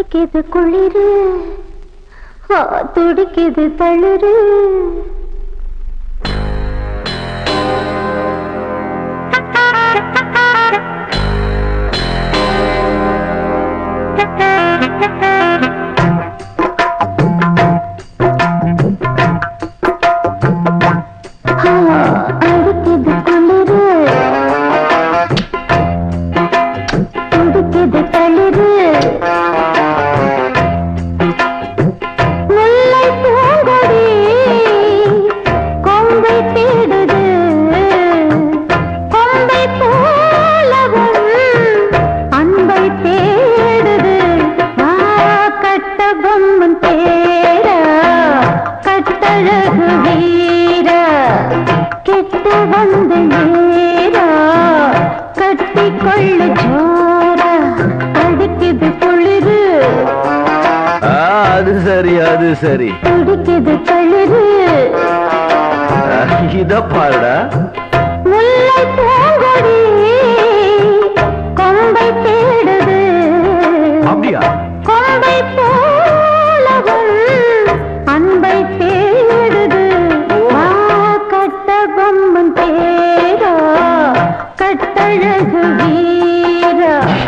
அடிக்குது குளிரு துடிக்குது தளிரு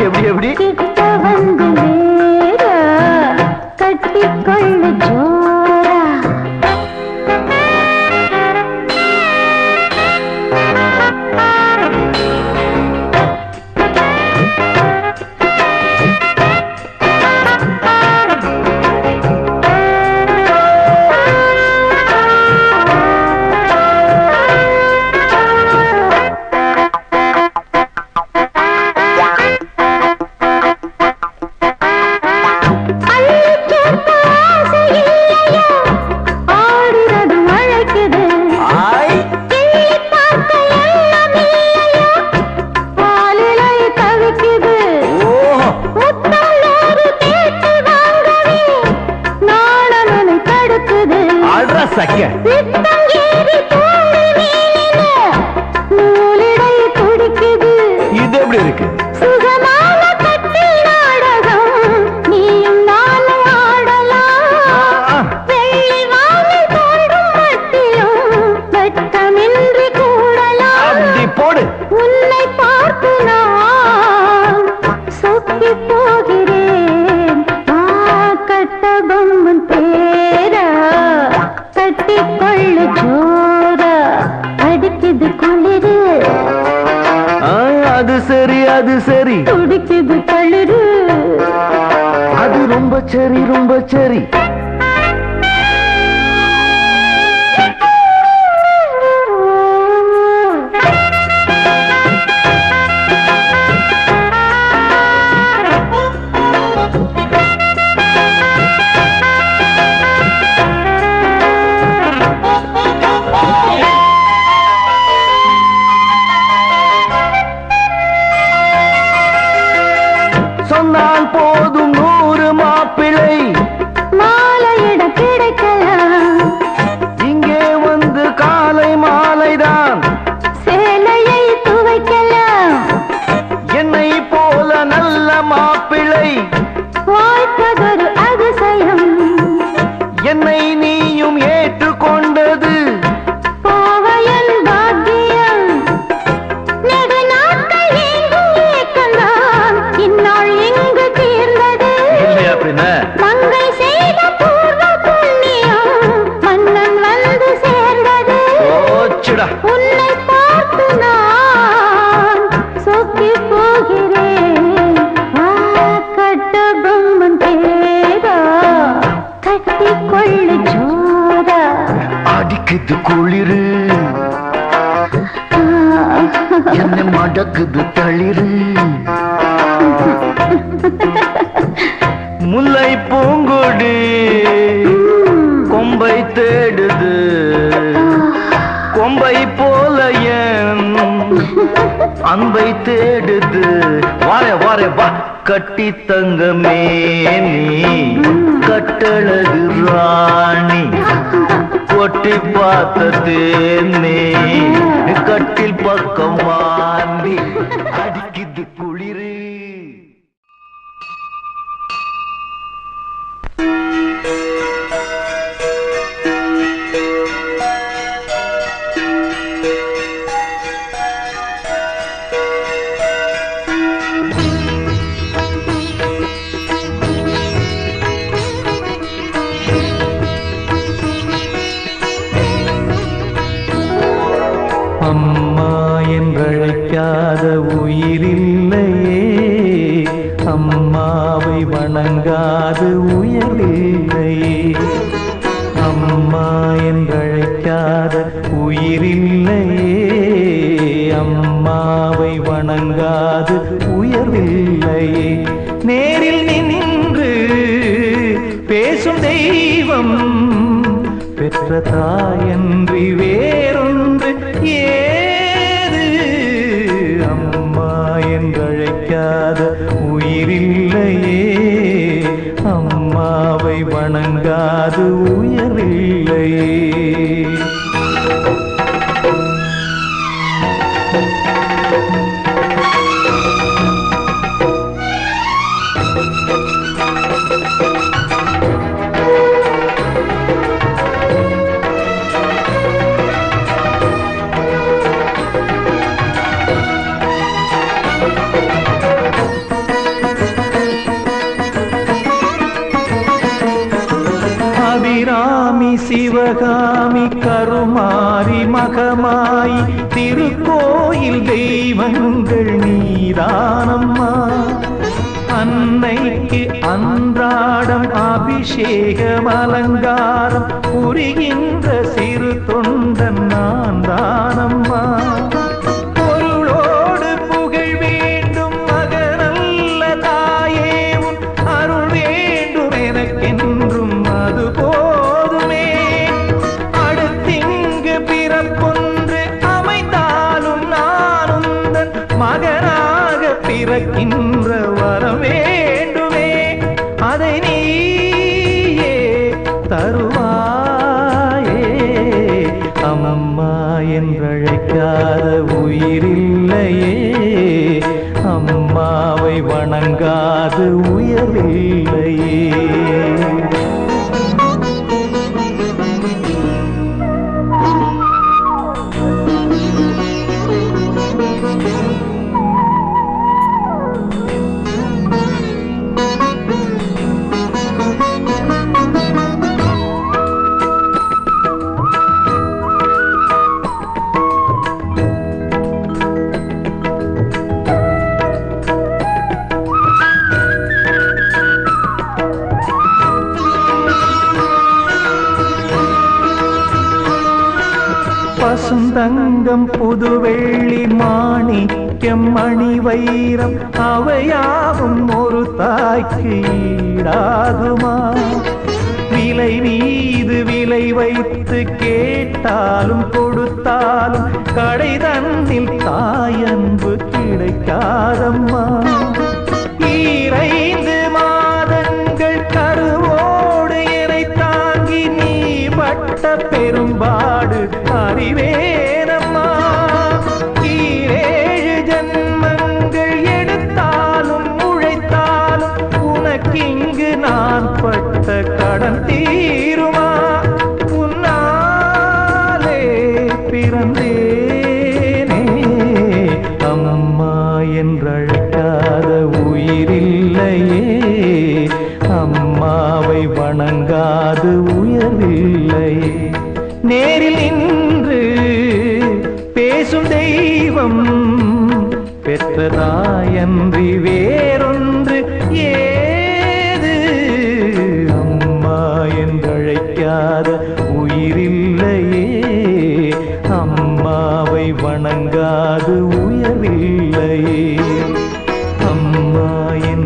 எப்படி எப்படி? சக்க Mm-hmm. போலயன் அன்பை தேடுது. வார வாரே வா. கட்டி தங்கமே நீ. கட்டழகு ராணி. கொட்டி பார்த்த தேனே கட்டில் பக்கம் வாந்தி. அடி உயிரில்லையே. அம்மாவை வணங்காது புது வெள்ளி மாணிக்கம் மணி வைரம் அவையாவும் ஒரு தாய்க்கு ஈடாகுமா? விலை மீது விலை வைத்து கேட்டாலும் கொடுத்தாலும் கடை தன்னில் தாயன்பு கிடைக்காதம்மா. ஈரைந்து மாதங்கள் கருவோடு என தாங்கி நீ பட்ட பெரும்பாடு அறிவே காது உயவில்லையே அம்மா என்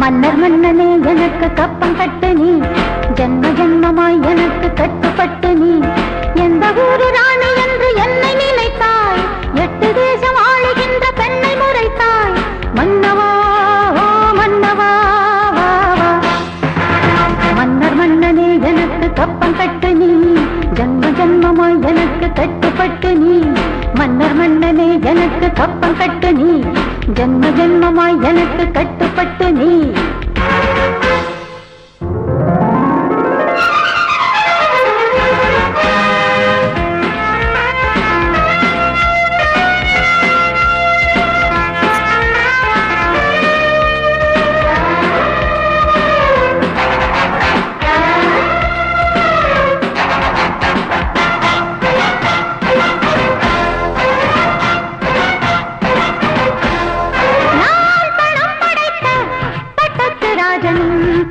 மன்னர் மன்னனே எனக்கு கப்பம் கட்டு நீ. ஜென்ம ஜென்மமாய் எனக்கு கட்டுப்பட்டு நீ. எந்த ஊரு ராணி என்று என்னை நினைத்தாய்? எட்டு தேசம் ஆளுகின்ற பெண்ணை முறைத்தாய். மன்னவா ஓ மன்னவா மன்னர் மன்னனே எனக்கு கப்பம் கட்டு நீ. ஜென்ம ஜென்மமாய் எனக்கு கட்டுப்பட்டு நீ. மன்னர் மன்னனே எனக்கு கப்பம் கட்டு நீ. ஜென்ம ஜென்மமாய் எனக்கு கட்டு நீ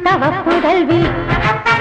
ராஜனும்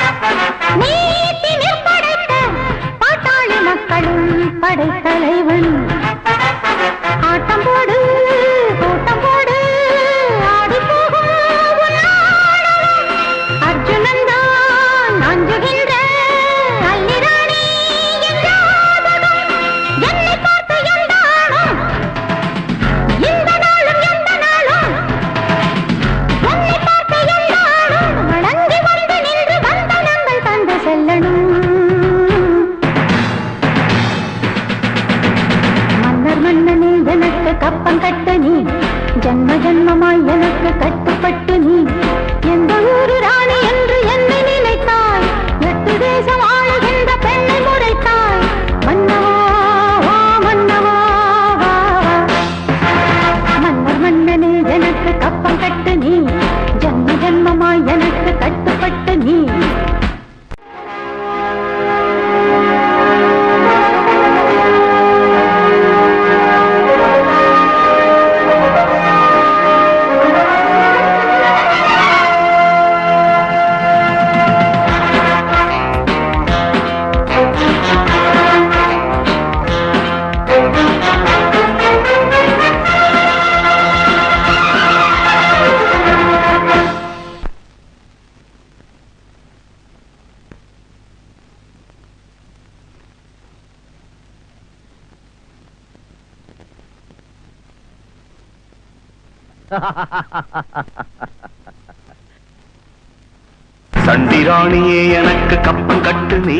சண்டிராணியே எனக்கு கப்பம் கட்டு நீ.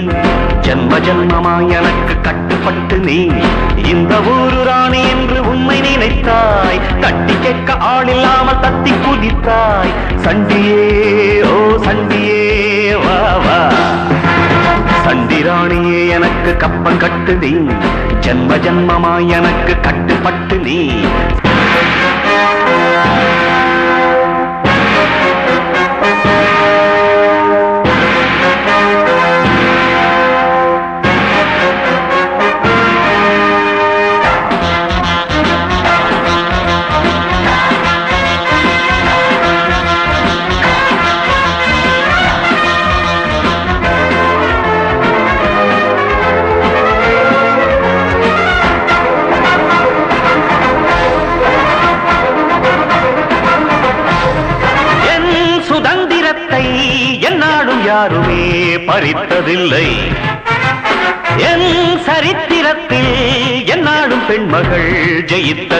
ஜென்ம ஜென்மமா எனக்கு கட்டுப்பட்டு நீ. இந்த ஊரு ராணி என்று உண்மை நினைத்தாய். தட்டி கேட்க ஆளில்லாமல் தத்தி குதித்தாய். சண்டியே ஓ சண்டியே வா வா. சண்டிராணியே எனக்கு கப்பம் கட்டு நீ. ஜென்ம ஜென்மமா எனக்கு கட்டுப்பட்டு நீ.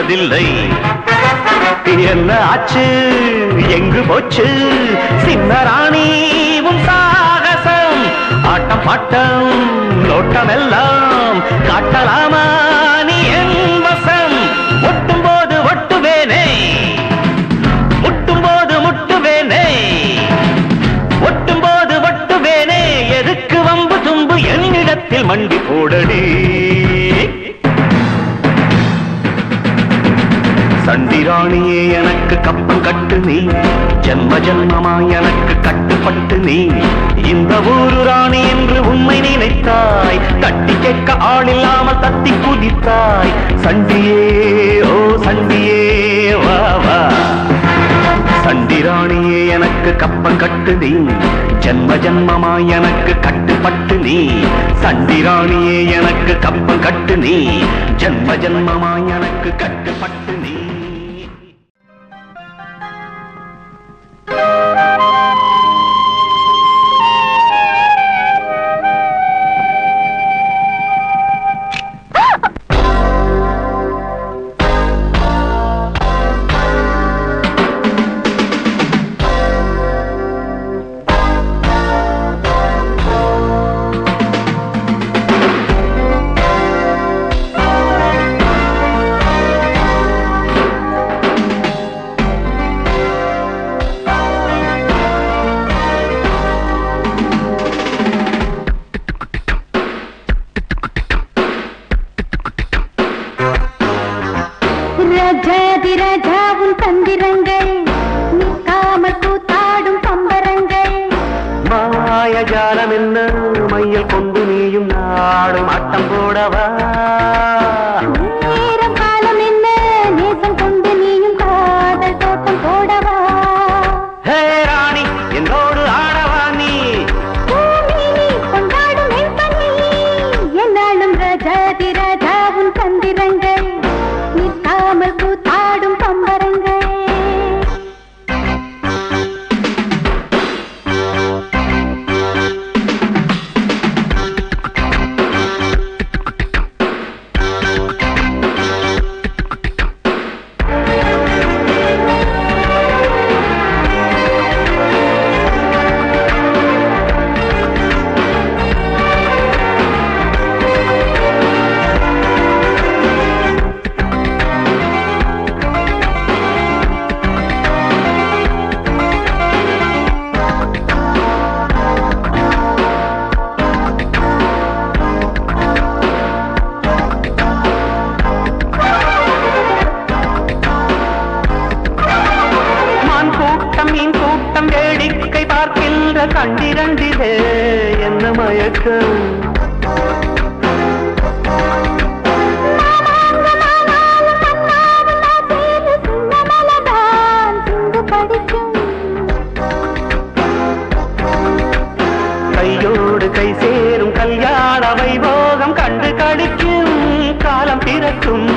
ஜெயித்ததில்லை என்ன ஆச்சு? எங்கு போச்சு? சின்ன ராணி உன் சாகசம். ஆட்டம் பாட்டம் நோட்டம் எல்லாம் காட்டலாமா? கட்டு நீ ஜன்ம ஜன்மமா எனக்கு கட்டுப்பட்டு நீ. சண்டிராணியே எனக்கு கப்பம் கட்டு நீ. ஜன்ம ஜன்மமா எனக்கு கட்டுப்பட்டு மாயஜாலம் என்ன? மையல் கொண்டு நீயும் நாடும் ஆட்டம் போடவா? காலம் பிறக்கும்.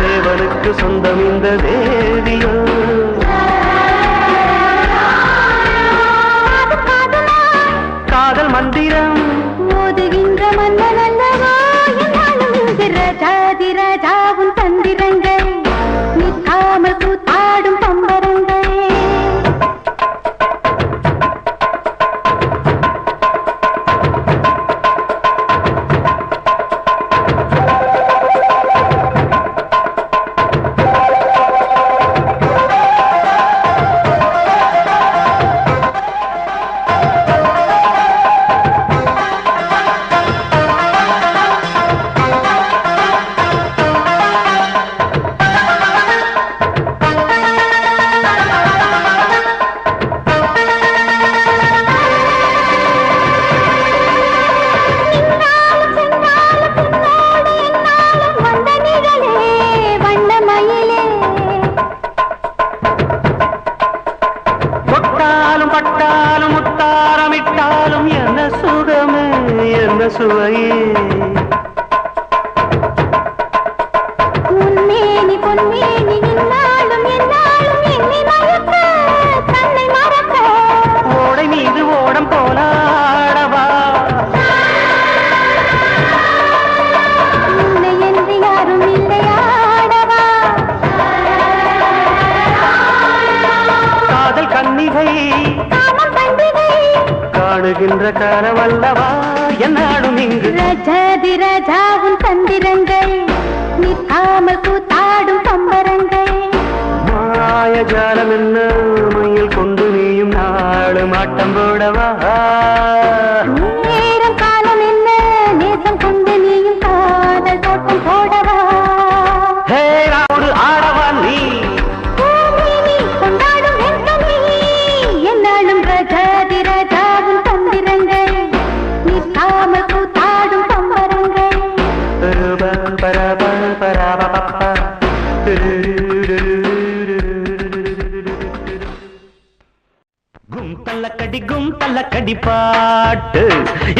தேவனுக்கு சொந்தம் இந்த தேவ வாழ்கின்ற காலவல்லவா என்னாடும் இங்கு ராஜாதி ராஜாவும் தந்திரங்கள் நிற்காமல் கூத்தாடும் பம்பரங்கள் மாய ஜாலம் என்ன? மயில் கொண்டு நீயும் நாளும் ஆட்டம் போடவா? கல்லக்கடி பாட்டு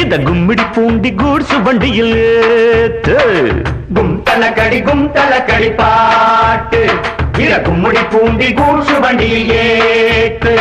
இந்த கும்மிடி பூண்டி கூட்சு வண்டியில் ஏத்து. கும் தலக்கடி கும் தலக்கடி பாட்டு இத கும்மிடி பூண்டி கூட்சு வண்டியில் ஏத்து.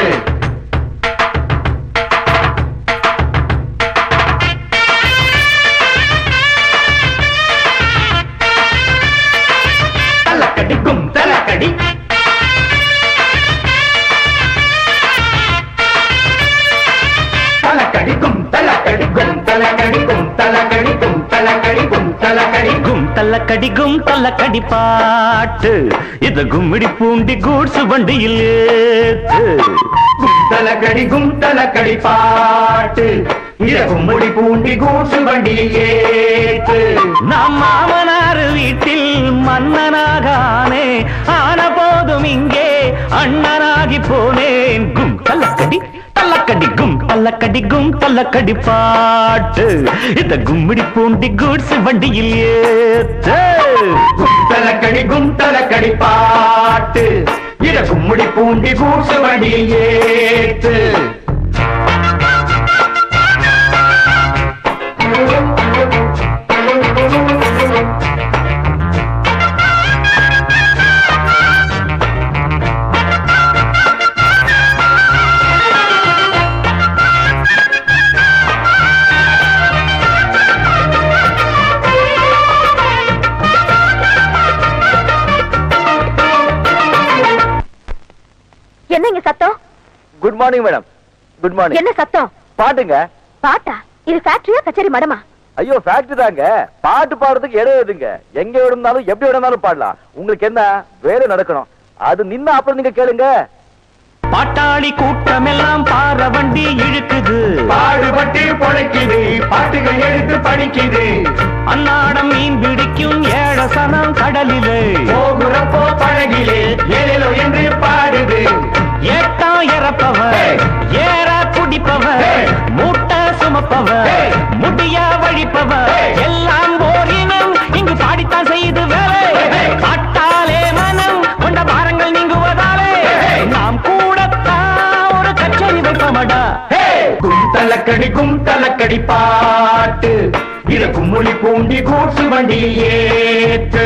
கள்ளக்கடிக்கும் கள்ளக்கடி பாட்டு. இது கும்மிடி பூண்டி கூட்ஸ் வண்டியில் தலக்கடிக்கும் தலக்கடி பாட்டு. இத கும்மிடி பூண்டி கூட்ஸ் வண்டியில் ஏத்து. நம் மாமனார் வீட்டில் மன்னனாக ஆனே ஆன போதும் இங்கே அண்ணனாகி போனேன். கும் கள்ளக்கடி தள்ளக்கடி கும் தள்ளக்கடி கும் தள்ளக்கடி பாட்டு. இந்த கும்மிடி பூண்டி கூட்ஸ் வண்டியில் ஏத்து. கும்தலக்கடி கும்தலக்கடி பாட்டு. இத கும்மிடி பூண்டி கூட்ஸ் வண்டியில் ஏத்து. Good morning madam good morning என்ன சத்தம்? பாட்டுங்க. பாட்டா? இது ஃபேக்டரியா கச்சேரி மடமா? ஐயோ ஃபேக்டரி தாங்க. பாட்டு பாடுறதுக்கு இடம் எதுங்க? எங்க விடுந்தாலும் எப்படி விடனாலும் பாடலாம். உங்களுக்கு என்ன? வேலை நடக்கணும். அது நின்னு அப்புறம் நீங்க கேளுங்க. பாட்டாளி கூட்டமெல்லாம் பாற வண்டி இழுக்குது. பாடுபட்டு பொழைக்குது. பாட்டுகள் எடுத்து படிக்குது. அன்னாடம் மீன் பிடிக்கும் ஏழசனம் கடலிலே. போகுறப்போ பழகிலே ஏழோ என்று பாடுது. ஏட்டா இறப்பவன் Hey! ஏற குடிப்பவன் Hey! மூட்டை சுமப்பவன் Hey! முடிய வழிப்பவன் Hey! எல்லாம் ஓரினம் இங்கு பாடித்தான் செய்து வேலை! பாட்டாலே மனம் கொண்ட பாரங்கள் நீங்குவதாலே! நாம் கூடத்தான் ஒரு கச்சேரி வைப்பமடா கும்தலக்கடி கும்தலக்கடி பாட்டு இத கும்முளி பூண்டி கூசு வண்டியில் ஏத்து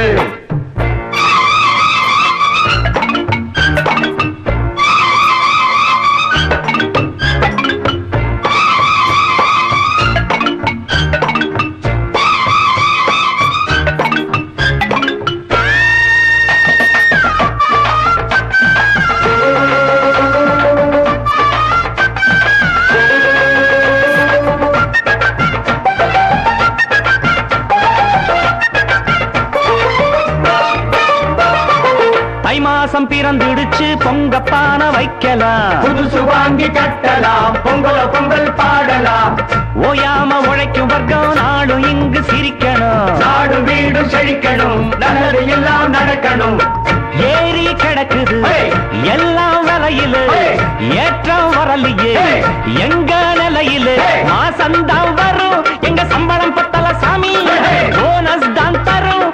தை மாசம் பிறந்துடுச்சு பொங்கப்பான வைக்கலாம் புதுசு வாங்கி கட்டலாம் பொங்கல பொங்கல் பாடலாம் ஓயாம உழைக்கும் வர்க்கம் நாளும் இங்கு சிரிக்கணும் நாடு வீடு செழிக்கணும் நல்லது எல்லாம் நடக்கணும் ஏறி கிடக்குது! எல்லாம் விலையில! ஏற்றம் வரலையே! எங்க நிலையில Hey! மாசம்தான் வரும் எங்க சம்பளம் பத்தல சாமி! போனஸ் தான் தரும்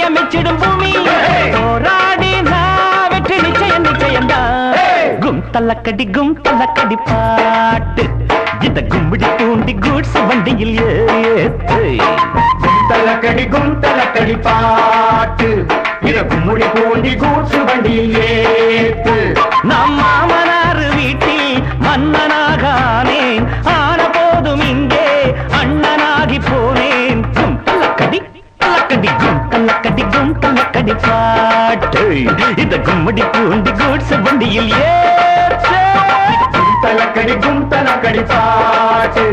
முதலாளிய மெச்சிடும் பூமி! போராடி நான் வெற்றி நிச்சயம் நிச்சயம் தான்! கும் தள்ளக்கடி கும் தள்ளக்கடி பாட்டு. இந்த கும்பிடி பூண்டி கூட்ஸ் வண்டியில் ஏத்து. கும்தலக்கடி கும்தலக்கடி பாட்டு. இத கும்முளி பூண்டி கூசு வண்டியில் கூட்ஸ் வண்டியில் ஏற்று. கும்தலக்கடி கும்தலக்கடி பாட்டு.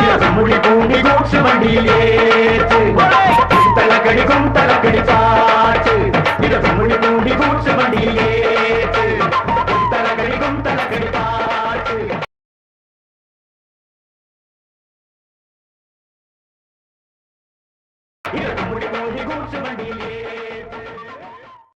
இத கும்முளி பூண்டி கூசு வண்டியில். ஏத்து